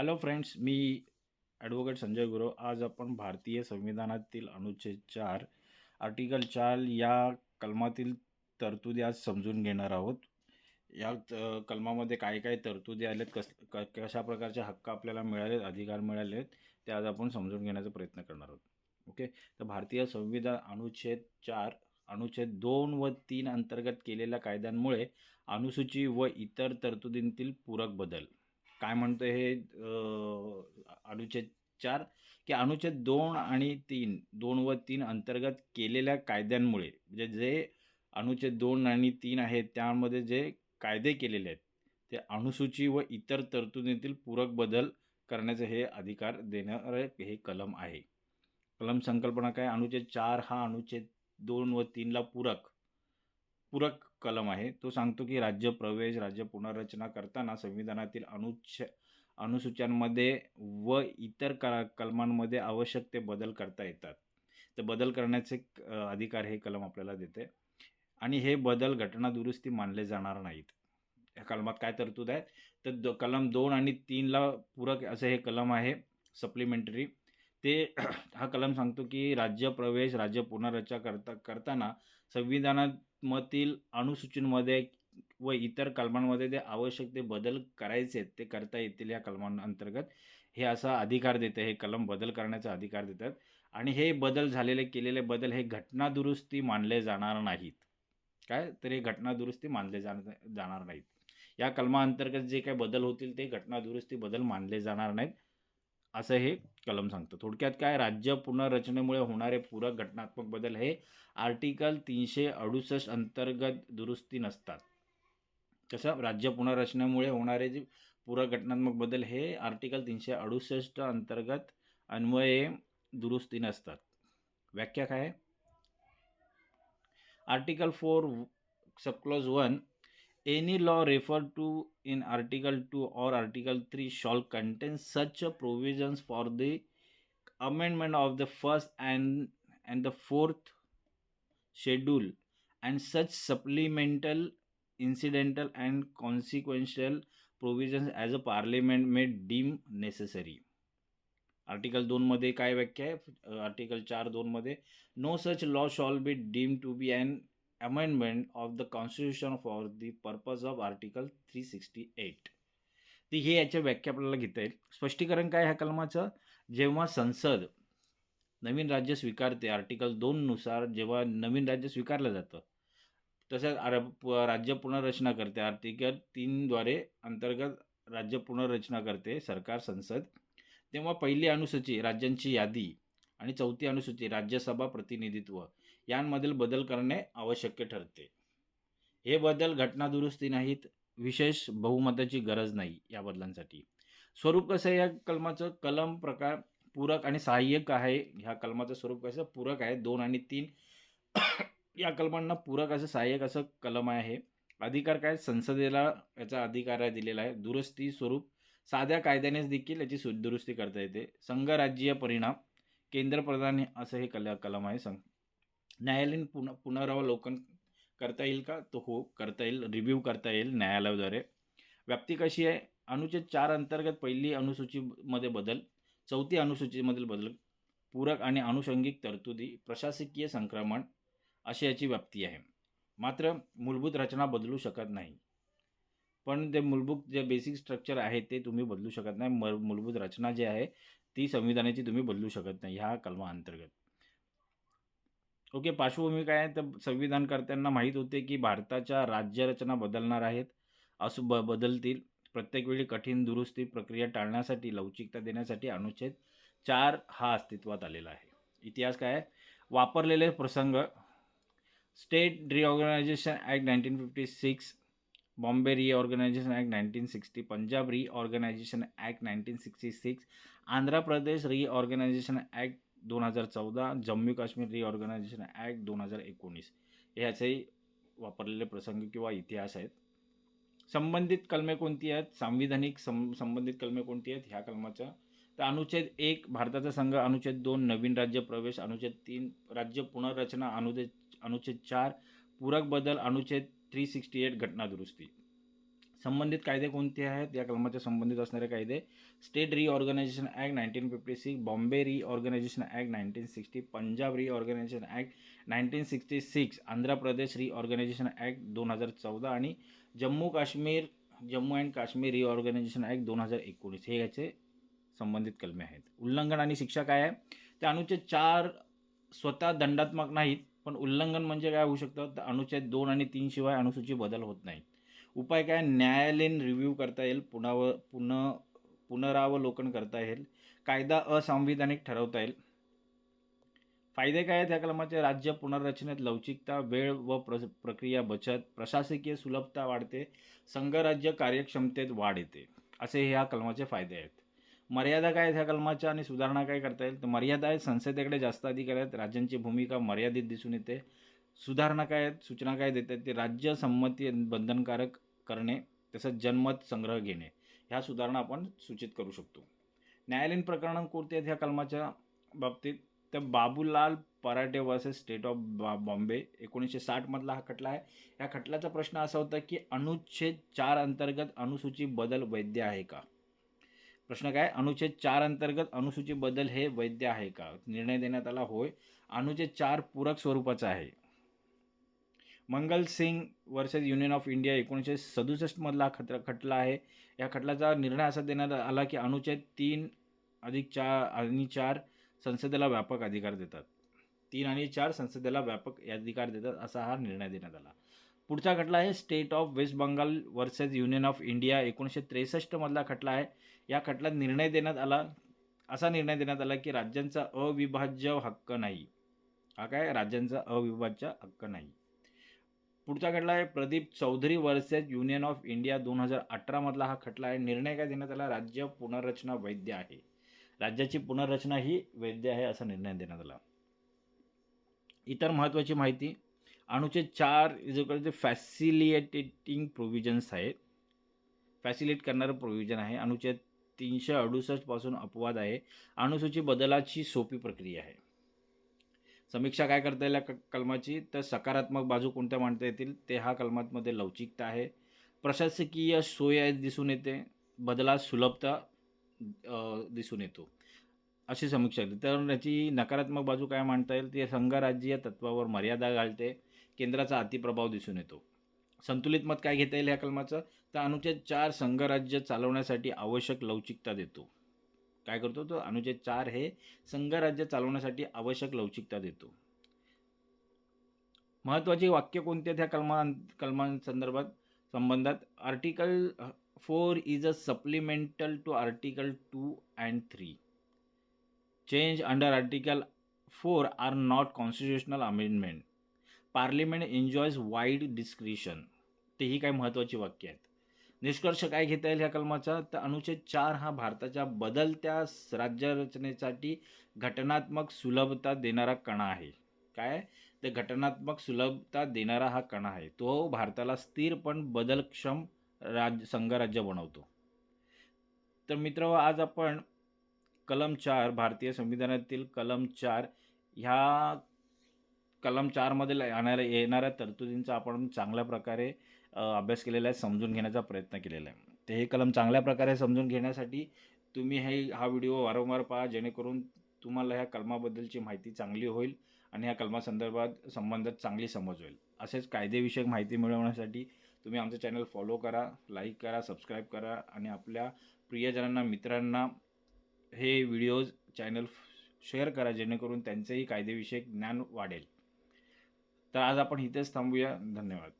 Hello friends मी advocate Sanjay Gurav. आज आपण भारतीय संविधानातील अनुच्छेद चार आर्टिकल चार या कलमातील तरतुदी आज समजून घेणार आहोत. या कलमामध्ये काय काय तरतुदी आल्यात कस क कशा प्रकारचे हक्क आपल्याला मिळाले अधिकार मिळाले आहेत ते आज आपण समजून घेण्याचा प्रयत्न करणार आहोत. ओके? तर भारतीय संविधान अनुच्छेद चार अनुच्छेद दोन व तीन अंतर्गत केलेल्या कायद्यांमुळे अनुसूची व इतर तरतुदींतील पूरक बदल काय म्हणतो हे अनुच्छेद चार की अनुच्छेद दोन आणि तीन दोन व तीन अंतर्गत केलेल्या कायद्यांमुळे म्हणजे जे अनुच्छेद दोन आणि तीन आहेत त्यामध्ये जे कायदे केलेले आहेत ते अनुसूची व इतर तरतुदीतील पूरक बदल करण्याचे हे अधिकार देणारे हे कलम आहे. कलम संकल्पना काय? अनुच्छेद चार हा अनुच्छेद दोन व तीनला पूरक. पूरक कलम आहे. तो सांगतो की राज्य प्रवेश राज्य पुनर्रचना करताना संविधानातील अनुच्छ अनुसूच्यांमध्ये व इतर क कलमांमध्ये आवश्यक ते बदल करता येतात. तर बदल करण्याचे अधिकार हे कलम आपल्याला देते. आणि हे बदल घटना दुरुस्ती मानले जाणार नाहीत. या कलमात काय तरतूद आहे? तर द कलम दोन आणि तीनला पूरक असं हे कलम आहे सप्लिमेंटरी ते हा कलम सांगतो की राज्य प्रवेश राज्य पुनर्रचना करता करताना संविधानात मतील अनुसूचींमध्ये व इतर कलमांमध्ये ते आवश्यक ते बदल करायचे आहेत, ते करता येतील या कलमांअंतर्गत. हे असा अधिकार देते हे कलम बदल करण्याचा अधिकार देतात. आणि हे बदल झालेले केलेले बदल हे घटना दुरुस्ती मानले जाणार नाहीत. काय? तर हे घटना दुरुस्ती मानले जाण जाणार नाहीत. या कलमाअंतर्गत जे काही बदल होतील ते घटना दुरुस्ती बदल मानले जाणार नाहीत. असं हे कलम सांगतं. थोडक्यात काय? राज्य पुनर्रचनेमुळे होणारे पूरक घटनात्मक बदल हे आर्टिकल तीनशे अडुसष्ट अंतर्गत दुरुस्ती नसतात. कसं राज्य पुनर्रचनेमुळे होणारे जे पूरक घटनात्मक बदल हे आर्टिकल तीनशे अडुसष्ट अंतर्गत अन्वये दुरुस्ती नसतात. व्याख्या काय article four subclause one any law referred to in article 2 or article 3 shall contain such a provisions for the amendment of the first and and the fourth schedule and such supplemental incidental and consequential provisions as a parliament may deem necessary article दोनमध्ये काय व्याख्या आहे article चार दोनमध्ये no such law shall be deemed to be an amendment of the constitution for the purpose of article three sixty eight ती हे याच्या व्याख्या आपल्याला घेता येईल. स्पष्टीकरण काय ह्या कलमाचं? जेव्हा संसद नवीन राज्य स्वीकारते आर्टिकल दोननुसार जेव्हा नवीन राज्य स्वीकारलं जातं तसंच आर राज्य पुनर्रचना करते. आर्टिकल तीनद्वारे अंतर्गत राज्य पुनर्रचना करते सरकार संसद. तेव्हा पहिली अनुसूची राज्यांची यादी आणि चौथी अनुसूची राज्यसभा प्रतिनिधित्व. यांमधील बदल करणे आवश्यक ठरते. हे बदल घटना दुरुस्ती नाहीत विशेष बहुमताची गरज नाही या बदलांसाठी. स्वरूप कसं आहे या कलमाचं? कलम प्रकार पूरक आणि सहाय्यक आहे. ह्या कलमाचं स्वरूप कसं? पूरक आहे. दोन आणि तीन. या कलमांना पूरक असं सहाय्यक असं कलम आहे. अधिकार काय? संसदेला याचा अधिकार आहे दिलेला आहे. दुरुस्ती स्वरूप साध्या कायद्यानेच देखील याची सु दुरुस्ती करता येते. संघराज्यीय परिणाम केंद्रप्रधान असं हे कल कलम आहे. संघ न्यायालयीन पुन पुनरावलोकन करता येईल का? तो हो करता येईल. रिव्ह्यू करता येईल न्यायालयाद्वारे. व्याप्ती कशी आहे? अनुच्छेद चार अंतर्गत पहिली अनुसूचीमध्ये बदल चौथी अनुसूचीमधील बदल पूरक आणि अनुषंगिक तरतुदी प्रशासकीय संक्रमण अशी याची व्याप्ती आहे. मात्र मूलभूत रचना बदलू शकत नाही. पण ते मूलभूत जे बेसिक स्ट्रक्चर आहे ते तुम्ही बदलू शकत नाही. म मूलभूत रचना जी आहे ती संविधानाची तुम्ही बदलू शकत नाही. ह्या कलमा अंतर्गत. ओके पार्श्वभूमी काय आहे? तर संविधानकर्त्यांना माहीत होते की भारताच्या राज्यरचना बदलणार आहेत. असं ब बदलतील. प्रत्येक वेळी कठीण दुरुस्ती प्रक्रिया टाळण्यासाठी लवचिकता देण्यासाठी अनुच्छेद चार हा अस्तित्वात आलेला आहे. इतिहास काय आहे? वापरलेले प्रसंग. State reorganisation act nineteen fifty six Bombay reorganisation act nineteen sixty Punjab reorganisation act nineteen sixty six Andhra Pradesh reorganisation act दोन हजार चौदा जम्मू काश्मीर रिऑर्गनायझेशन ॲक्ट दोन हजार एकोणीस. ह्याचेही वापरलेले प्रसंग किंवा इतिहास आहेत. संबंधित कलमे कोणती आहेत? सांविधानिक सं संबंधित कलमे कोणती आहेत? ह्या कलमाच्या. तर अनुच्छेद एक भारताचा संघ अनुच्छेद दोन नवीन राज्य प्रवेश अनुच्छेद तीन राज्य पुनर्रचना अनुच्छेद अनुच्छेद चार पूरक बदल अनुच्छेद थ्री सिक्स्टी एट घटना दुरुस्ती संबंधित कायदे कोणते आहेत? या कलमाच्या संबंधित असणारे कायदे. State reorganisation act nineteen fifty six Bombay reorganisation act nineteen sixty Punjab reorganisation act nineteen sixty six Andhra Pradesh reorganisation act दोन हजार चौदा आणि Jammu Kashmir Jammu and Kashmir reorganisation act दोन हजार एकोणीस. हे याचे संबंधित कलमे आहेत. उल्लंघन आणि शिक्षा काय आहे? ते अनुच्छेद चार स्वतः दंडात्मक नाहीत पण उल्लंघन म्हणजे काय होऊ शकतं? तर अनुच्छेद दोन आणि तीन शिवाय अनुसूची बदल होत नाही उपाय काय? न्यायालयीन रिव्ह्यू करता येईल पुनाव पुन पुनरावलोकन करता येईल कायदा असंविधानिक ठरवता येईल. फायदे काय आहेत या कलमाचे? राज्य पुनर्रचनेत लवचिकता वेळ व प्र प्रक्रिया बचत प्रशासकीय सुलभता वाढते संघराज्य कार्यक्षमतेत वाढ येते. असे ह्या कलमाचे फायदे आहेत. मर्यादा काय आहेत ह्या कलमाच्या आणि सुधारणा काय करता येईल? तर मर्यादा आहेत संसदेकडे जास्त अधिकार आहेत राज्यांची भूमिका मर्यादित दिसून येते. सुधारणा काय आहेत सूचना काय देतात ते राज्य संमती बंधनकारक करणे तसंच जनमत संग्रह घेणे ह्या सुधारणा आपण सूचित करू शकतो. न्यायालयीन प्रकरण कोणते आहेत ह्या कलमाच्या बाबतीत? तर Babulal Parate versus state of बा बॉम्बे एकोणीसशे साठमधला हा खटला आहे. या खटल्याचा प्रश्न असा होता की अनुच्छेद चार अंतर्गत अनुसूची बदल वैध आहे का? प्रश्न काय? अनुच्छेद चार अंतर्गत अनुसूची बदल हे वैध आहे का? निर्णय देण्यात आला होय. अनुच्छेद चार पूरक स्वरूपाचा आहे. Mangal Singh versus union of India एकोणीसशे सदुसष्टमधला हा खटला आहे. या खटलाचा निर्णय असा देण्यात आला की अनुच्छेद तीन अधिक चार आणि चार संसदेला व्यापक अधिकार देतात. तीन आणि चार संसदेला व्यापक अधिकार देतात असा हा निर्णय देण्यात आला. पुढचा खटला आहे state of West Bengal versus union of India एकोणीसशे त्रेसष्टमधला खटला आहे. या खटल्यात निर्णय देण्यात आला असा निर्णय देण्यात आला की राज्यांचा अविभाज्य हक्क नाही. हा काय? राज्यांचा अविभाज्य हक्क नाही. पुढचा खटला आहे Pradeep Chaudhary versus union of India दोन हजार अठरामधला हा खटला आहे. निर्णय काय देण्यात आला? राज्य पुनर्रचना वैद्य आहे. राज्याची पुनर्रचना ही वैद्य आहे असा निर्णय देण्यात आला. इतर महत्त्वाची माहिती अणुचे चार जे फॅसिलिएटेटिंग प्रोव्हिजन्स आहेत. फॅसिलिट करणारं प्रोव्हिजन आहे. अणुचे तीनशे अडुसष्टपासून अपवाद आहे. अणुसूची बदलाची सोपी प्रक्रिया आहे. समीक्षा काय करता येईल या क कलमाची? तर सकारात्मक बाजू कोणत्या मांडता येतील? ते हा कलमातमध्ये लवचिकता आहे. प्रशासकीय सोय दिसून येते. बदलात सुलभता दिसून येतो. अशी समीक्षा येते तर याची नकारात्मक बाजू काय मांडता येईल? ती संघराज्यीय तत्वावर मर्यादा घालते. केंद्राचा अतिप्रभाव दिसून येतो. संतुलित मत काय घेता येईल या कलमाचं? तर अनुच्छेद चार संघराज्य चालवण्यासाठी आवश्यक लवचिकता देतो. काय करतो तो? अनुच्छेद चार हे संघराज्य चालवण्यासाठी आवश्यक लवचिकता देतो. महत्त्वाची वाक्य कोणती आहेत ह्या कलमा कलमांसंदर्भात? संबंधात article four is a supplemental to article two and three change under article four are not constitutional amendment parliament enjoys wide discretion तेही काही महत्त्वाची वाक्य आहेत. निष्कर्ष काय घेता येईल ह्या कलमाचा? तर अनुच्छेद चार हा भारताच्या बदलत्या राज्यरचनेसाठी घटनात्मक सुलभता देणारा कणा आहे. काय? ते घटनात्मक सुलभता देणारा हा कणा आहे. तो भारताला स्थिर पण बदलक्षम राज संघराज्य बनवतो. तर मित्र आज आपण कलम चार भारतीय संविधानातील कलम चार ह्या कलम चारमध्ये आणायला येणाऱ्या तरतुदींचा आपण चांगल्या प्रकारे अभ्यास केलेला आहे समजून घेण्याचा प्रयत्न केलेला आहे. ते हे कलम चांगल्या प्रकारे समजून घेण्यासाठी तुम्ही हे हा व्हिडिओ वारंवार पहा जेणेकरून तुम्हाला ह्या कलमाबद्दलची माहिती चांगली होईल आणि ह्या कलमासंदर्भात संबंधात चांगली समज होईल. असेच कायदेविषयक माहिती मिळवण्यासाठी तुम्ही आमचं चॅनल फॉलो करा लाईक करा सबस्क्राईब करा आणि आपल्या प्रियजनांना मित्रांना हे व्हिडिओज चॅनल शेअर करा जेणेकरून त्यांचंही कायदेविषयक ज्ञान वाढेल. तर आज आपण इथेच थांबूया. धन्यवाद.